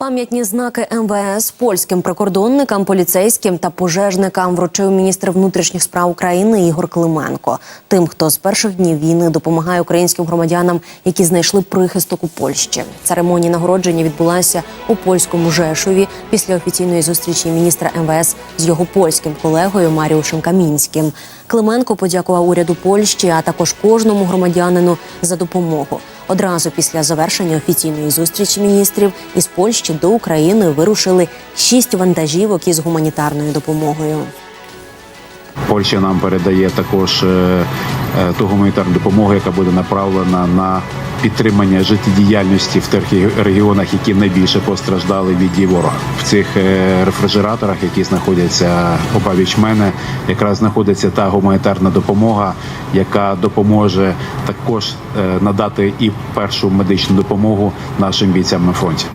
Пам'ятні знаки МВС польським прикордонникам, поліцейським та пожежникам вручив міністр внутрішніх справ України Ігор Клименко. Тим, хто з перших днів війни допомагає українським громадянам, які знайшли прихисток у Польщі. Церемонія нагородження відбулася у польському Жешові після офіційної зустрічі міністра МВС з його польським колегою Маріушем Камінським. Клименко подякував уряду Польщі, а також кожному громадянину за допомогу. Одразу після завершення офіційної зустрічі міністрів із Польщі до України вирушили шість вантажівок із гуманітарною допомогою. Польща нам передає також е, е, ту гуманітарну допомогу, яка буде направлена на підтримання життєдіяльності в тих регіонах, які найбільше постраждали від дій ворога. В цих е, рефрижераторах, які знаходяться обабіч мене, якраз знаходиться та гуманітарна допомога, яка допоможе також надати і першу медичну допомогу нашим бійцям на фронті.